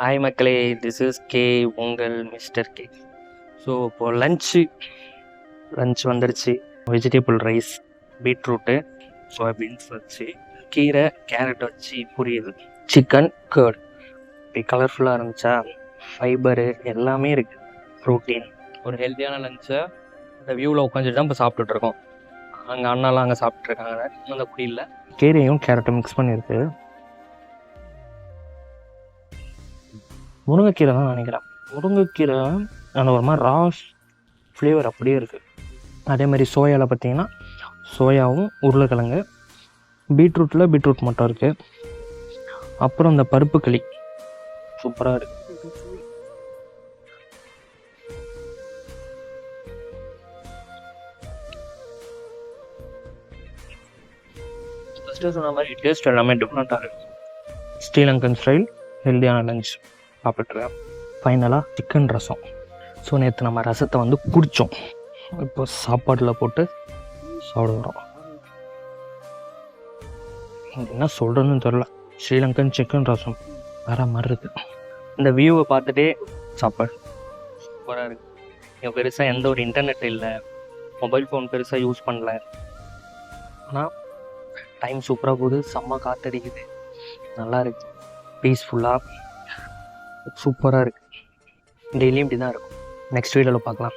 Hi மக்களே this is K உங்கள் mister K so இப்போது லஞ்சு லஞ்ச் வந்துருச்சு. Vegetable rice beetroot soya beans வச்சு கீரை கேரட் வச்சு பொரியல். சிக்கன் கேர்ட் இப்படி கலர்ஃபுல்லாக இருந்துச்சா? ஃபைபரு எல்லாமே இருக்குது ப்ரோட்டீன் ஒரு ஹெல்த்தியான லஞ்சை இந்த வியூவில் உட்காந்துட்டு தான் இப்போ சாப்பிட்டுட்ருக்கோம் அங்கே அண்ணாலாம் அங்கே சாப்பிட்ருக்காங்க அந்த குடியில் கீரையும் கேரட்டும் மிக்ஸ் பண்ணியிருக்கு. முருங்கைக்கீரை தான் நினைக்கிறேன். முருங்கைக்கீரை அந்த ஒரு மாதிரி ராஸ் ஃப்ளேவர் அப்படியே இருக்குது அதே மாதிரி சோயாவில் பார்த்தீங்கன்னா சோயாவும் உருளைக்கிழங்கு பீட்ரூட்டில் பீட்ரூட் மட்டும் இருக்குது அப்புறம் இந்த பருப்பு களி. சூப்பராக இருக்குது ஃபஸ்ட்டு சொன்ன மாதிரி டேஸ்ட் எல்லாமே டிஃப்ரெண்ட்டாக இருக்குது ஸ்ரீலங்கன் ஸ்டைல் ஹெல்த்தியான லஞ்ச் சாப்பிட்ருக்கேன் ஃபைனலாக சிக்கன் ரசம். ஸோ நேற்று நம்ம ரசத்தை வந்து குடித்தோம் இப்போ சாப்பாட்டில் போட்டு சாப்பிடுறோம். என்ன சொல்கிறதுன்னு தெரில ஸ்ரீலங்கன் சிக்கன் ரசம். வேறு மாதிரி இருக்குது இந்த வியூவை பார்த்துட்டே சாப்பாடு. சூப்பராக இருக்குது இங்கே பெருசாக எந்த ஒரு இன்டர்நெட் இல்லை. மொபைல் ஃபோன் பெருசாக யூஸ் பண்ணல. ஆனால் டைம் சூப்பராக போகுது. செம்ம காற்றடிக்குது நல்லா இருக்குது பீஸ்ஃபுல்லாக சூப்பராக இருக்குது டெய்லியும் இப்படி தான் இருக்கும் நெக்ஸ்ட் வீடியோவில் பார்க்கலாம்